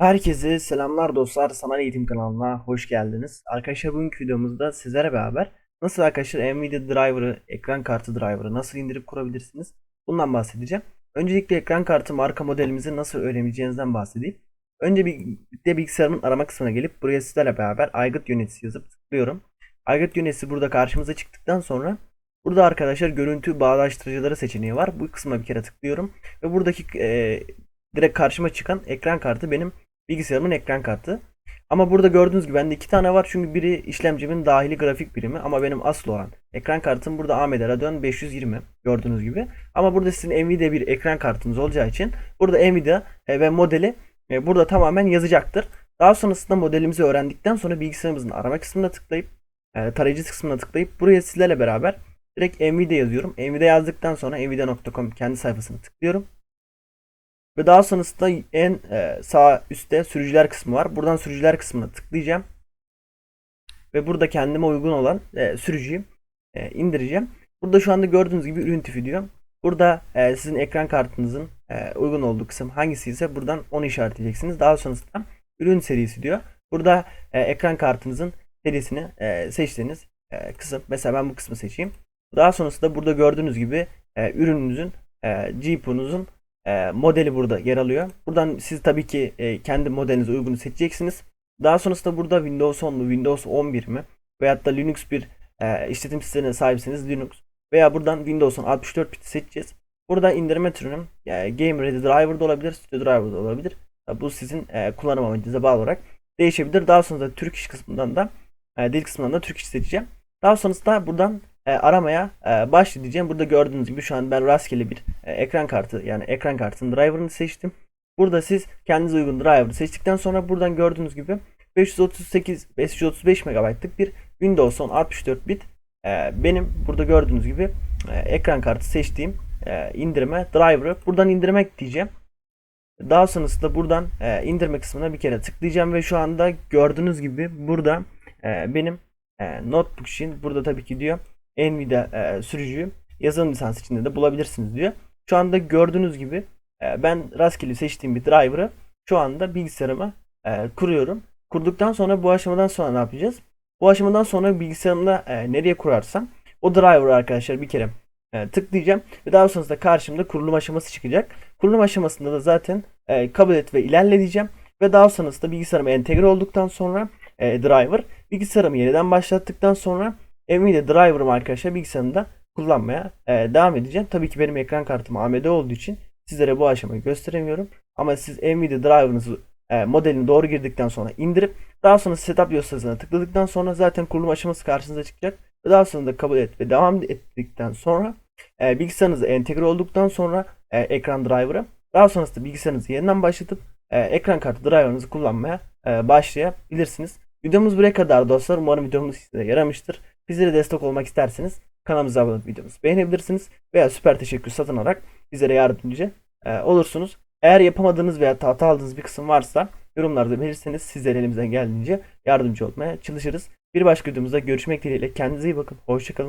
Herkese selamlar dostlar. Sanal Eğitim kanalına hoş geldiniz. Arkadaşlar bugünkü videomuzda sizlere beraber nasıl arkadaşlar Nvidia driver'ı, ekran kartı driver'ı nasıl indirip kurabilirsiniz? Bundan bahsedeceğim. Öncelikle ekran kartı marka modelimizi nasıl öğrenebileceğinizden bahsedeyim. Önce bir de bilgisayarımın arama kısmına gelip buraya sizlerle beraber aygıt yöneticisi yazıp tıklıyorum. Aygıt yöneticisi burada karşımıza çıktıktan sonra burada arkadaşlar görüntü bağdaştırıcıları seçeneği var. Bu kısma bir kere tıklıyorum ve buradaki e, direkt karşıma çıkan ekran kartı benim bilgisayarımın ekran kartı. Ama burada gördüğünüz gibi bende iki tane var çünkü biri işlemcimin dahili grafik birimi ama benim asıl olan ekran kartım burada AMD Radeon 520 gördüğünüz gibi. Ama burada sizin Nvidia bir ekran kartınız olacağı için burada Nvidia e, ve modeli e, burada tamamen yazacaktır. Daha sonrasında modelimizi öğrendikten sonra bilgisayarımızın arama kısmına tıklayıp e, tarayıcı kısmına tıklayıp buraya sizlerle beraber direkt Nvidia yazıyorum. Nvidia yazdıktan sonra nvidia.com kendi sayfasına tıklıyorum. Ve daha sonrasında en e, sağ üstte sürücüler kısmı var. Buradan sürücüler kısmına tıklayacağım. Ve burada kendime uygun olan e, sürücüyü e, indireceğim. Burada şu anda gördüğünüz gibi ürün tipi diyor. Burada sizin ekran kartınızın uygun olduğu kısım hangisi ise buradan onu işaretleyeceksiniz. Daha sonrasında ürün serisi diyor. Burada ekran kartınızın serisini seçtiğiniz kısım. Mesela ben bu kısmı seçeyim. Daha sonrasında burada gördüğünüz gibi ürününüzün GPU'nuzun e, modeli burada yer alıyor. Buradan siz tabii ki e, kendi modelinize uygunu seçeceksiniz. Daha sonrasında burada Windows 10 mu, Windows 11 mi veyahut da Linux bir e, işletim sistemine sahipseniz Linux veya buradan Windows'un 64 bit seçeceğiz. Burada indirme türünün yani Game Ready Driver da olabilir, Studio Driver da olabilir. Bu sizin e, kullanım amacınıza bağlı olarak değişebilir. Daha sonra da Türk iş kısmından da e, dil kısmından da Türk iş seçeceğim. Daha sonrasında buradan e, aramaya e, başlayacağım. Burada gördüğünüz gibi şu an ben rastgele bir e, ekran kartı yani ekran kartının driver'ını seçtim. Burada siz kendinize uygun driver'ı seçtikten sonra buradan gördüğünüz gibi 538 535 MB'lık bir Windows 10 64 bit e, benim burada gördüğünüz gibi e, ekran kartı seçtiğim e, indirme driver'ı buradan indirmek diyeceğim. Daha sonrasında buradan e, indirme kısmına bir kere tıklayacağım ve şu anda gördüğünüz gibi burada e, benim e, notebook için burada tabii ki diyor Nvidia e, sürücüyü yazılım lisansı içinde de bulabilirsiniz diyor. Şu anda gördüğünüz gibi e, ben rastgele seçtiğim bir driver'ı şu anda bilgisayarıma e, kuruyorum. Kurduktan sonra bu aşamadan sonra ne yapacağız? Bu aşamadan sonra bilgisayarımda e, nereye kurarsam o driver'ı arkadaşlar bir kere tıklayacağım ve daha sonrasında karşımda kurulum aşaması çıkacak. Kurulum aşamasında da zaten kabul et ve ilerle diyeceğim ve daha sonrasında bilgisayarıma entegre olduktan sonra driver bilgisayarımı yeniden başlattıktan sonra Nvidia driver'ımı arkadaşlar bilgisayarımda kullanmaya e, devam edeceğim. Tabii ki benim ekran kartım AMD olduğu için sizlere bu aşamayı gösteremiyorum. Ama siz Nvidia driver'ınızı e, modelini doğru girdikten sonra indirip daha sonra setup dosyasına tıkladıktan sonra zaten kurulum aşaması karşınıza çıkacak. Daha sonra da kabul et ve devam ettikten sonra e, bilgisayarınıza entegre olduktan sonra e, ekran driver'ı daha sonrasında bilgisayarınızı yeniden başlatıp e, ekran kartı driver'ınızı kullanmaya e, başlayabilirsiniz. Videomuz buraya kadar dostlar. Umarım videomuz size yaramıştır. Bizlere destek olmak isterseniz kanalımıza abone olup videomuzu beğenebilirsiniz. Veya süper teşekkür satın alarak bizlere yardımcı e, olursunuz. Eğer yapamadığınız veya hata aldığınız bir kısım varsa yorumlarda belirtirseniz sizlere elimizden geldiğince yardımcı olmaya çalışırız. Bir başka videomuzda görüşmek dileğiyle. Kendinize iyi bakın. Hoşçakalın.